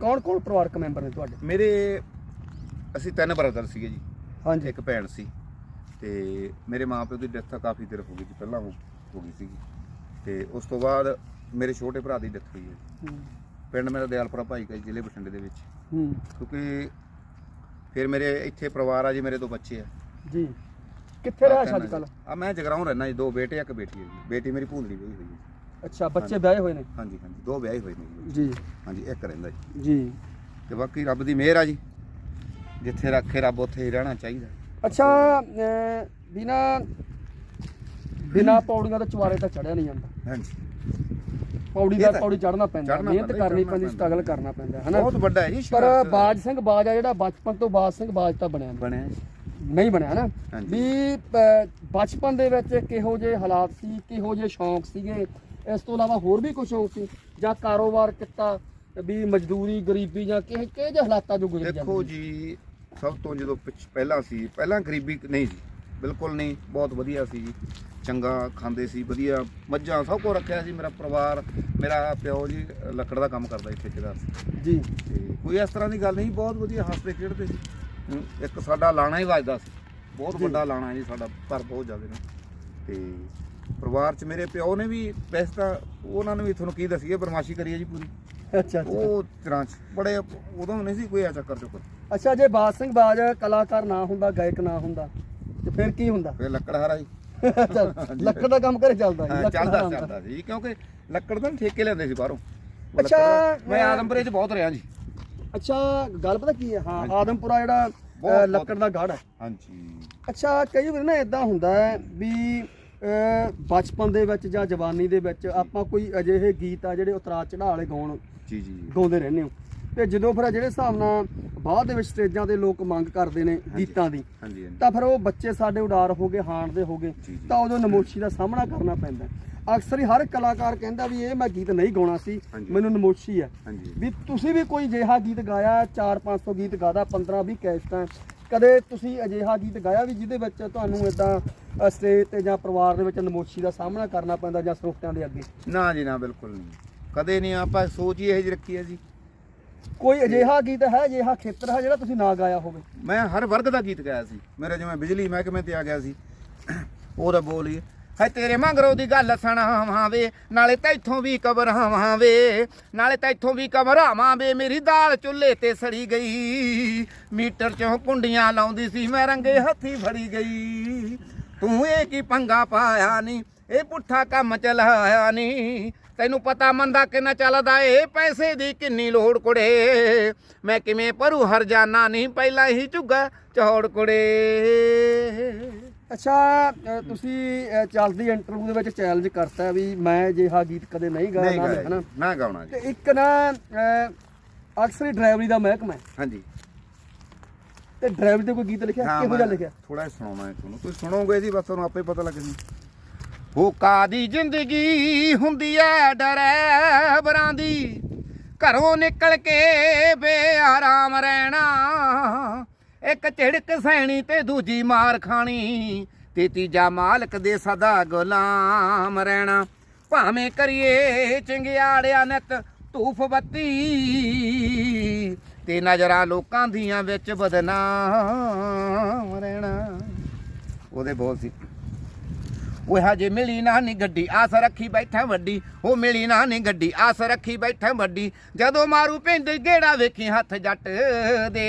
ਕੌਣ ਕੌਣ ਪਰਿਵਾਰਕ ਮੈਂਬਰ ਨੇ ਤੁਹਾਡੇ? ਮੇਰੇ ਅਸੀਂ ਤਿੰਨ ਬ੍ਰਦਰ ਸੀਗੇ ਜੀ। ਹਾਂਜੀ। ਇੱਕ ਭੈਣ ਸੀ ਤੇ ਮੇਰੇ ਮਾਪਿਓ ਦੀ ਡੈਥ ਕਾਫੀ ਦੇਰ ਹੋ ਗਈ ਜੀ ਪਹਿਲਾਂ ਹੋ ਗਈ ਸੀਗੀ। ਤੇ ਉਸ ਤੋਂ ਬਾਅਦ ਮੇਰੇ ਛੋਟੇ ਭਰਾ ਦੀ ਡੈਥ ਹੋਈ ਹੈ ਪਿੰਡ ਮੇਰਾ ਦਿਆਲਪੁਰਾ ਭਾਈ ਕਾ ਜ਼ਿਲ੍ਹੇ ਬਠਿੰਡੇ ਦੇ ਵਿੱਚ। ਕਿਉਂਕਿ ਫਿਰ ਮੇਰੇ ਇੱਥੇ ਪਰਿਵਾਰ ਆ ਜੀ ਮੇਰੇ ਦੋ ਬੱਚੇ ਆ। ਜੀ। ਕਿੱਥੇ ਰਹਿ ਅੱਜ ਕੱਲ ਆ ਮੈਂ ਜਗਰਾਉਂ ਰਹਿਣਾ ਜੀ ਦੋ ਬੇਟੇ ਆ, ਇੱਕ ਬੇਟੀ ਹੈ ਜੀ। ਬੇਟੀ ਮੇਰੀ ਭੂੰਦੜੀ ਹੋਈ ਹੋਈ ਹੈ ਅੱਛਾ ਬੱਚੇ ਵਿਆਹੇ ਹੋਏ ਨੇ? ਹਾਂਜੀ ਹਾਂਜੀ ਦੋ ਵਿਆਹੇ ਹੋਏ ਨੇ ਜੀ। ਜੀ। ਹਾਂਜੀ ਇੱਕ ਰਹਿੰਦਾ ਜੀ। ਜੀ। ਤੇ ਬਾਕੀ ਰੱਬ ਦੀ ਮਿਹਰ ਆ ਜੀ। ਜਿੱਥੇ ਰੱਖੇ ਰੱਬ ਉੱਥੇ ਹੀ ਰਹਿਣਾ ਚਾਹੀਦਾ। ਅੱਛਾ ਅ, ਬਿਨਾ ਬਿਨਾ ਪੌੜੀਆਂ ਤੋਂ ਚਵਾਰੇ ਤਾਂ ਚੜਿਆ ਨਹੀਂ ਜਾਂਦਾ। ਹਾਂਜੀ। ਪੌੜੀ ਇਹ ਦਾ ਤਾਂ- ਪੌੜੀ ਚੜਨਾ ਪੈਂਦਾ ਚੜ੍ਹਨਾ ਮਿਹਨਤ ਪੈਂਦਾ, ਕਰਨੀ ਚੜ੍ਹਨਾ ਪੈਂਦੀ ਪੈਂਦਾ। ਸਟਰਗਲ ਕਰਨਾ ਪੈਂਦਾ ਹਨਾ? ਬਹੁਤ ਵੱਡਾ ਹੈ ਜੀ ਪਰ। ਬਾਜ ਸਿੰਘ ਬਾਜ ਆ ਜਿਹੜਾ ਬਚਪਨ ਤੋਂ ਬਾਜ ਸਿੰਘ ਬਾਜ ਤਾਂ ਬਣਿਆ ਨਹੀਂ। ਬਣਿਆ ਨਹੀਂ ਬਣਿਆ ਨਾ। ਹਾਂਜੀ। ਵੀ ਪ- ਬਚਪਨ ਦੇ ਵਿੱਚ ਕਿਹੋ ਜਿਹੇ ਹਾਲਾਤ ਸੀ ਕਿਹੋ ਜਿਹੇ ਸ਼ੌਂਕ ਸੀਗੇ ਇਸ ਤੋਂ ਇਲਾਵਾ ਹੋਰ ਵੀ ਕੁਝ ਸ਼ੌਂਕ ਸੀ? ਜਾਂ ਕਾਰੋਬਾਰ ਕੀਤਾ ਵੀ ਮਜ਼ਦੂਰੀ ਗਰੀਬੀ ਜਾਂ ਕਿਹੇ ਕਿਹੇ ਜਿਹੇ ਹਾਲਾਤਾਂ ਚੋਂ ਗੁਜ਼ਰ ਦੇਖੋ ਜਾਂਦੇ ਜੀ ਸਭ ਤੋਂ ਜਦੋਂ ਪਿੱਛ- ਪਹਿਲਾਂ ਸੀ ਪਹਿਲਾਂ ਗਰੀਬੀ ਨਹੀਂ ਸੀ ਬਿਲਕੁਲ ਨਹੀਂ ਬਹੁਤ ਵਧੀਆ ਸੀ ਜੀ। ਚੰਗਾ ਖਾਂਦੇ ਸੀ ਵਧੀਆ ਮੱਝਾਂ ਸਭ ਕੁਝ ਰੱਖਿਆ ਸੀ ਮੇਰਾ ਪਰਿਵਾਰ ਮੇਰਾ ਪਿਓ ਜੀ ਲੱਕੜ ਦਾ ਕੰਮ ਕਰਦਾ ਸੀ ਠੇਕੇਦਾਰ ਸੀ। ਜੀ। ਤੇ ਕੋਈ ਇਸ ਤਰ੍ਹਾਂ ਦੀ ਗੱਲ ਨਹੀਂ ਬਹੁਤ ਵਧੀਆ ਹੱਸਦੇ ਖੇਡਦੇ ਸੀ। ਇੱਕ ਸਾਡਾ ਲਾਣਾ ਹੀ ਵੱਜਦਾ ਸੀ। ਬਹੁਤ। ਵੱਡਾ ਲਾਣਾ ਜੀ ਸਾਡਾ ਘਰ ਬਹੁਤ ਜ਼ਿਆਦਾ ਨੇ। ਤੇ ਪਰਿਵਾਰ ਚ ਮੇਰੇ ਪਿਓ ਨੇ ਵੀ ਵੈਸੇ ਤਾਂ ਉਹਨਾਂ ਨੇ ਵੀ ਤੁਹਾਨੂੰ ਕੀ ਦਸੀਏ ਬਰਮਾਸ਼ੀ ਕਰੀ ਹੈ ਜੀ ਪੂਰੀ। ਅੱਛਾ ਅੱਛਾ। ਉਹ ਤਰ੍ਹਾਂ ਚ ਬੜੇ ਉਦੋਂ ਨਹੀਂ ਸੀ ਕੋਈ ਆ ਚੱਕਰ ਚੁੱਕਰ। ਅੱਛਾ ਜੇ ਬਾਜ ਸਿੰਘ ਬਾਜ ਕਲਾਕਾਰ ਨਾ ਹੁੰਦਾ ਗਾਇਕ ਨਾ ਹੁੰਦਾ ਤੇ ਫਿਰ ਕੀ ਹੁੰਦਾ? ਫੇ ਲੱਕੜ ਹਾਰਾ ਜੀ। ਲੱਕੜ ਦਾ ਕੰਮ ਘਰੇ ਚੱਲਦਾ ਸੀ, ਚੱਲਦਾ ਚੱਲਦਾ ਸੀ ਕਿਉਂਕਿ ਲੱਕੜ ਤਾਂ ਠੇਕੇ ਲੈਂਦੇ ਸੀ ਬਾਹਰੋਂ। ਅੱਛਾ, ਮੈਂ- ਆਦਮਪੁਰੇ ਚ ਬਹੁਤ ਰਿਹਾ ਜੀ। ਅੱਛਾ ਗੱਲ ਪਤਾ ਕੀ ਹੈ? ਹਾਂ ਹਾਂਜੀ। ਆਦਮਪੁਰਾ ਜਿਹੜਾ ਬਹੁਤ- ਲੱਕੜ ਦਾ ਗਾੜ ਹੈ। ਹਾਂਜੀ। ਅੱਛਾ ਕਈ ਵਾਰ ਨਾ ਇਦਾਂ ਹੁੰਦਾ ਹੈ ਵੀ ਅ, ਬਚਪਨ ਦੇ ਵਿੱਚ ਜਾਂ ਜਵਾਨੀ ਦੇ ਵਿੱਚ ਆਪਾਂ ਕੋਈ ਅਜਿਹੇ ਗੀਤ ਆ ਜਿਹੜੇ ਉਤਰਾ ਚੜਾ ਵਾਲੇ ਗਾਉਣ ਜੀ ਜੀ। ਗਾਉਂਦੇ ਰਹਿੰਦੇ ਹੋ। ਤੇ ਜਦੋਂ ਫਿਰ ਜਿਹੜੇ ਹਿਸਾਬ ਨਾਲ ਬਾਅਦ ਦੇ ਵਿੱਚ ਸਟੇਜਾਂ ਤੇ ਲੋਕ ਮੰਗ ਕਰਦੇ ਨੇ। ਗੀਤਾਂ ਦੀ ਹਾਂਜੀ ਹਾਂਜੀ ਤਾਂ ਫਿਰ ਉਹ ਬੱਚੇ ਸਾਡੇ ਉਡਾਰ ਹੋ ਗਏ ਹਾਣ ਦੇ ਹੋ ਗਏ। ਤਾਂ ਉਦੋਂ ਨਮੋਸ਼ੀ ਦਾ ਸਾਹਮਣਾ ਕਰਨਾ ਪੈਂਦਾ। ਅਕਸਰ ਹੀ ਹਰ ਕਲਾਕਾਰ ਕਹਿੰਦਾ ਵੀ ਇਹ ਮੈਂ ਗੀਤ ਨਹੀਂ ਗਾਉਣਾ ਸੀ। ਮੈਨੂੰ ਨਮੋਸ਼ੀ ਹੈ ਵੀ ਤੁਸੀਂ ਵੀ ਕੋਈ ਅਜਿਹਾ ਗੀਤ ਗਾਇਆ 4-500 ਗੀਤ ਗਾਦਾ 15-20 ਕੈਸਟਾਂ ਕਦੇ ਤੁਸੀਂ ਅਜਿਹਾ ਗੀਤ ਗਾਇਆ ਵੀ ਜਿਹਦੇ ਵਿੱਚ ਤੁਹਾਨੂੰ ਇਦਾਂ ਸਟੇਜ ਤੇ ਜਾਂ ਪਰਿਵਾਰ ਦੇ ਵਿੱਚ ਨਮੋਸ਼ੀ ਦਾ ਸਾਹਮਣਾ ਕਰਨਾ ਪੈਂਦਾ ਜਾਂ ਸਰੋਤਿਆਂ ਦੇ ਅੱਗੇ ਨਾ ਜੀ ਨਾ ਬਿਲਕੁਲ ਨਹੀਂ ਕਦੇ ਨਹੀਂ ਆਪਾਂ ਸੋਚ ਹੀ ਇਹ ਜਿਹੀ ਰੱਖੀ ਹੈ ਜੀ ਕੋਈ ਅਜਿਹਾ ਗੀਤ ਹੈ, ਅਜਿਹਾ ਖੇਤਰ ਹੈ ਜਿਹੜਾ ਤੁਸੀਂ ਨਾ ਗਾਇਆ ਹੋਵੇ? ਮੈਂ ਹਰ ਵਰਗ ਦਾ ਗੀਤ ਗਾਇਆ ਸੀ। ਮੇਰੇ ਜਿਵੇਂ ਬਿਜਲੀ ਮਹਿਕਮੇ ਤੇ ਆ ਗਿਆ ਸੀ। ਉਹਦਾ ਬੋਲੀ ਹੈ ਤੇਰੇ ਮੰਗਰੋ ਦੀ ਗੱਲ ਸੁਣਾਵਾਂ ਵੇ, ਨਾਲੇ ਤੈਥੋਂ ਵੀ ਕਬਰਾਵਾਂ ਵੇ, ਨਾਲੇ ਤੈਥੋਂ ਵੀ ਕਬਰਾਵਾਂ ਵੇ, ਮੇਰੀ ਦਾਲ ਚੁੱਲ੍ਹੇ ਤੇ ਸੜੀ ਗਈ। ਮੀਟਰ ਚੋਂ ਕੁੰਡੀਆਂ ਲਾਉਂਦੀ ਸੀ, ਮੈਂ ਰੰਗੇ ਹੱਥੀ ਫੜੀ ਗਈ। ਤੂੰ ਇਹ ਕੀ ਪੰਗਾ ਪਾਇਆ ਨਹੀਂ ਇਹ ਪੁੱਠਾ ਕੰਮ ਚਲਾਇਆ ਨਹੀਂ ਤੈਨੂੰ ਪਤਾ ਮੰਦਾ ਕਿੰਨਾ ਚੱਲਦਾ ਏ? ਪੈਸੇ ਦੀ ਕਿੰਨੀ ਲੋੜ ਕੁੜੇ। ਮੈਂ ਕਿਵੇਂ ਭਰੂ ਹਰਜਾਨਾ ਨਹੀਂ ਪਹਿਲਾਂ ਹੀ ਝੁੱਗਾ ਚੌੜ ਕੁੜੇ। ਅੱਛਾ ਅ, ਤੁਸੀਂ ਅ, ਚੱਲਦੀ ਇੰਟਰਵਿਊ ਦੇ ਵਿੱਚ ਚੈਲੰਜ ਕਰਤਾ ਵੀ ਮੈਂ ਅਜਿਹਾ ਗੀਤ ਕਦੇ ਨਹੀਂ ਗਾਇਆ ਨਹੀਂ ਨਾ ਗਾਇਆ ਜੀ, ਨਾ ਗਾਉਣਾ ਤੇ ਜੀ ਇੱਕ ਨਾ ਅ, ਅਕਸਰ ਹੀ ਡਰਾਈਵਰੀ ਦਾ ਮਹਿਕਮਾ ਹੈ। ਹਾਂਜੀ। ਤੇ ਡਰਾਈਵਰ ਤੇ ਕੋਈ ਗੀਤ ਲਿਖਿਆ? ਕਿਹੋ ਜਿਹਾ ਲਿਖਿਆ? ਥੋੜਾ ਸੁਣਾਉਣਾ ਹੈ ਤੁਹਾਨੂੰ। ਤੁਸੀਂ ਸੁਣੋਗੇ ਜੀ ਬਸ ਤੁਹਾਨੂੰ ਆਪੇ ਪਤਾ ਲੱਗ ਜੂ ਹੋ ਕਾਦੀ ਜ਼ਿੰਦਗੀ ਹੁੰਦੀ ਐ ਡਰੈਬਰਾਂ ਦੀ। ਘਰੋਂ ਨਿਕਲ ਕੇ ਬੇਆਰਾਮ ਰਹਿਣਾ। ਇੱਕ ਝਿੜਕ ਸੈਣੀ ਤੇ ਦੂਜੀ ਮਾਰ ਖਾਣੀ। ਤੇ ਤੀਜਾ ਮਾਲਕ ਦੇ ਸਦਾ ਗੁਲਾਮ ਰਹਿਣਾ। ਭਾਵੇਂ ਕਰੀਏ ਚੰਗਿਆੜਿਆ ਨਿਤ ਧੂਫ ਬੱਤੀ। ਤੇ ਨਜ਼ਰਾਂ ਲੋਕਾਂ ਦੀਆਂ ਵਿੱਚ ਬਦਨਾਮ ਰਹਿਣਾ। ਉਹਦੇ ਬੋਲ ਸੀ। ਉਹ ਹਜੇ ਮਿਲੀ ਨਾ ਨੀ ਗੱਡੀ, ਆਸ ਰੱਖੀ ਬੈਠਾ ਵੱਡੀ ਉਹ ਮਿਲੀ ਨਾ ਨੀ ਗੱਡੀ, ਆਸ ਰੱਖੀ ਬੈਠਾ ਵੱਡੀ, ਜਦੋਂ ਮਾਰੂ ਪਿੰਡ ਗੇੜਾ ਵੇਖੀ ਹੱਥ ਜੱਟ ਦੇ।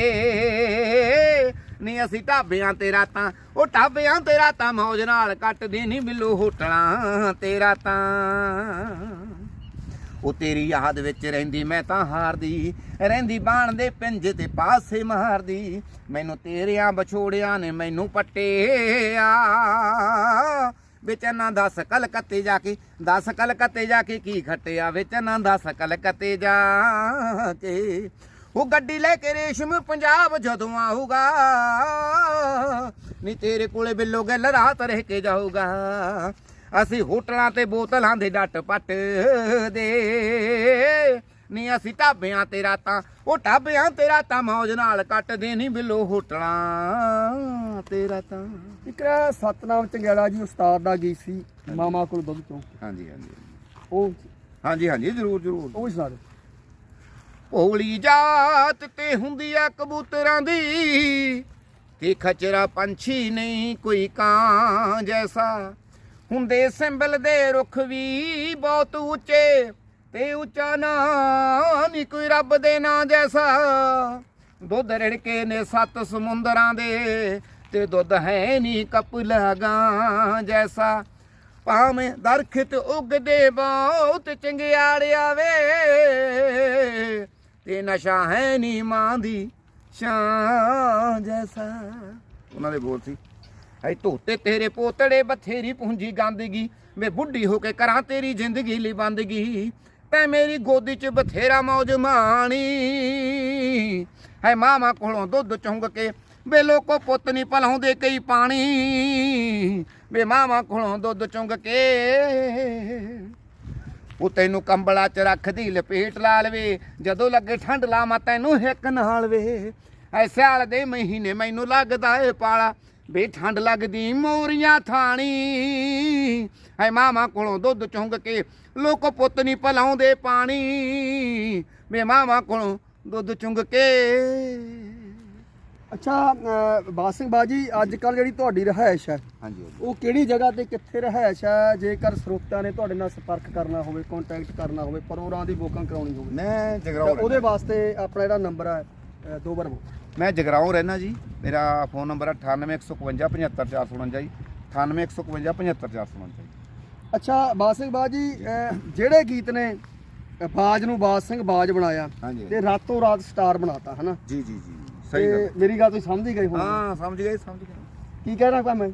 ਨੀ ਅਸੀਂ ਢਾਬਿਆਂ ਤੇ ਰਾਤਾਂ ਉਹ ਢਾਬਿਆਂ ਤੇ ਰਾਤਾਂ ਮੌਜ ਨਾਲ ਕੱਟਦੀ ਨਹੀਂ ਬਿੱਲੂ ਹੋਟਲਾਂ ਤੇ ਰਾਤਾਂ। ਉਹ ਤੇਰੀ ਯਾਦ ਵਿੱਚ ਰਹਿੰਦੀ, ਮੈਂ ਤਾਂ ਹਾਰਦੀ, ਰਹਿੰਦੀ ਬਾਣ ਦੇ ਪਿੰਜ ਤੇ ਪਾਸੇ ਮਾਰਦੀ, ਮੈਨੂੰ ਤੇਰਿਆਂ ਵਿਛੋੜਿਆਂ ਨੇ ਮੈਨੂੰ ਪੱਟਿਆ। ਵਿੱਚ ਨਾ ਦਸ ਕਲਕੱਤੇ ਜਾ ਕੇ, ਦਸ ਕਲਕੱਤੇ ਜਾ ਕੇ ਕੀ ਖੱਟਿਆ ਵਿੱਚ ਨਾ ਦਸ ਕਲਕੱਤੇ ਜਾ ਕੇ। ਉਹ ਗੱਡੀ ਲੈ ਕੇ ਰੇਸ਼ਮ ਪੰਜਾਬ ਜਦੋਂ ਆਊਗਾ, ਨੀ ਤੇਰੇ ਕੋਲੇ ਬਿੱਲੋ ਗੱਲ ਰਾਤ ਰਹਿ ਕੇ ਜਾਊਗਾ। ਅਸੀਂ ਹੋਟਲਾਂ ਤੇ ਬੋਤਲਾਂ ਦੇ ਡੱਟ ਪੱਟ ਦੇ। ਨੀ ਅਸੀਂ ਢਾਬਿਆਂ ਤੇ ਰਾਤਾਂ ਉਹ ਢਾਬਿਆਂ ਤੇ ਰਾਤਾਂ ਮੌਜ ਨਾਲ ਕੱਟਦੇ ਨਹੀਂ ਬਿੱਲੋ ਹੋਟਲਾਂ ਤੇ। ਰਾਤਾਂ ਇੱਕ ਨਾ ਸਤਨਾਮ ਚੰਗਿਆੜਾ ਜੀ ਉਸਤਾਦ ਦਾ ਗੀਤ ਸੀ ਮਾਮਾ ਕੋਲ ਦੁੱਧ ਚੋਂ। ਹਾਂਜੀ ਹਾਂਜੀ ਉਹ ਹਾਂਜੀ ਹਾਂਜੀ ਜਰੂਰ ਜਰੂਰ। ਉਹ ਸੁਣਾ ਦਿਓ। ਭੋਲੀ ਜਾਤ ਤੇ ਹੁੰਦੀ ਆ ਕਬੂਤਰਾਂ ਦੀ ਤੇ ਖਚਰਾ ਪੰਛੀ ਨਹੀਂ ਕੋਈ ਕਾਂ ਜੈਸਾ। ਹੁੰਦੇ ਸਿੰਬਲ ਦੇ ਰੁੱਖ ਵੀ ਬਹੁਤ ਉੱਚੇ ਤੇ ਉੱਚਾ ਨਾ ਨਹੀਂ ਕੋਈ ਰੱਬ ਦੇ ਨਾਂ ਜੈਸਾ। ਦੁੱਧ ਰਿੜਕੇ ਨੇ ਸੱਤ ਸਮੁੰਦਰਾਂ ਦੇ ਤੇ ਦੁੱਧ ਹੈ ਨਹੀਂ ਕਪਲਾ ਗਾਂ ਜੈਸਾ। ਭਾਵੇਂ ਦਰਖਤ ਉਗਦੇ ਬਹੁਤ ਚੰਗਿਆੜਿਆ ਵੇ ਤੇ ਨਸ਼ਾ ਹੈ ਨੀ ਮਾਂ ਦੀ ਸ਼ਾਂ ਜੈਸਾ। ਉਹਨਾਂ ਦੇ ਬੋਲ ਸੀ ਐ ਧੋਤੇ ਤੇਰੇ ਪੋਤੜੇ ਬਥੇਰੀ ਪੂੰਜੀ ਗੰਦਗੀ, ਮੈਂ ਬੁੱਢੀ ਹੋ ਕੇ ਕਰਾਂ ਤੇਰੀ ਜ਼ਿੰਦਗੀ ਲਈ ਬੰਦਗੀ। ਤੈ ਮੇਰੀ ਗੋਦੀ 'ਚ ਬਥੇਰਾ ਮੌਜ ਮਾਣੀ। ਹੈ ਮਾਮਾ ਕੋਲੋਂ ਦੁੱਧ ਚੁੰਗ ਕੇ ਵੇ ਲੋਕੋ ਪੁੱਤ ਨਹੀਂ ਪਲਾਉਂਦੇ ਕਈ ਪਾਣੀ। ਵੇ ਮਾਮਾ ਕੋਲੋਂ ਦੁੱਧ ਚੁੰਗ ਕੇ ਉਹ ਤੈਨੂੰ ਕੰਬਲਾ ਚ ਰੱਖਦੀ ਲਪੇਟ ਲਾ ਲਵੇ, ਜਦੋਂ ਲੱਗੇ ਠੰਡ ਲਾਵਾਂ ਤੈਨੂੰ ਹਿੱਕ ਨਾਲ ਵੇ। ਐ ਸਿਆਲ ਦੇ ਮਹੀਨੇ ਮੈਨੂੰ ਲੱਗਦਾ ਏ ਪਾਲਾ ਬੇ ਠੰਡ ਲੱਗਦੀ ਮੋਰੀਆਂ ਥਾਣੀ। ਐ ਮਾਮਾ ਕੋਲੋਂ ਦੁੱਧ ਚੁੰਗ ਕੇ ਲੋਕ ਪੁੱਤ ਨਹੀਂ ਪਲਾਉਂਦੇ ਪਾਣੀ। ਮੇ ਮਾਮਾ ਕੋਲੋਂ ਦੁੱਧ ਚੁੰਗ ਕੇ। ਅੱਛਾ ਬਾਸ ਸਿੰਘ ਬਾਜੀ ਅੱਜ ਕੱਲ ਜਿਹੜੀ ਤੁਹਾਡੀ ਰਹਿائش ਹੈ ਹਾਂਜੀ ਉਹ ਕਿਹੜੀ ਜਗ੍ਹਾ ਤੇ ਕਿੱਥੇ ਰਹਿائش ਹੈ? ਜੇਕਰ ਸਰੋਤਾਂ ਨੇ ਤੁਹਾਡੇ ਨਾਲ ਸੰਪਰਕ ਕਰਨਾ ਹੋਵੇ ਕੰਟੈਕਟ ਕਰਨਾ ਹੋਵੇ ਪ੍ਰੋਗਰਾਮ ਦੀ ਬੁਕਿੰਗ ਕਰਾਉਣੀ ਹੋਵੇ ਮੈਂ ਉਹਦੇ ਵਾਸਤੇ ਆਪਣਾ ਜਿਹੜਾ ਨੰਬਰ ਹੈ ਦੋ ਵਾਰ ਬੋਲ। ਮੈਂ ਜਗਰਾਉਂ ਰਹਿਣਾ ਜੀ। ਮੇਰਾ ਫੋਨ ਨੰਬਰ ਹੈ 9815575449 ਜੀ। 9815575449 ਜੀ। ਅੱਛਾ ਬਾਜ ਸਿੰਘ ਬਾਜੀ ਅ, ਜਿਹੜੇ ਗੀਤ ਨੇ ਬਾਜ ਨੂੰ ਬਾਜ ਸਿੰਘ ਬਾਜ ਬਣਾਇਆ ਹਾਂਜੀ। ਤੇ ਰਾਤੋਂ ਰਾਤ ਸਟਾਰ ਬਣਾਤਾ ਹਨਾ? ਜੀ ਜੀ ਜੀ ਸਹੀ ਗੱਲ। ਮੇਰੀ ਗੱਲ ਤੁਸੀਂ ਸਮਝ ਹੀ ਗਏ ਹੋ ਹਾਂ ਸਮਝ ਗਏ ਸਮਝ ਗਏ। ਕੀ ਕਹਿਣਾ ਪਾ ਮੈਂ?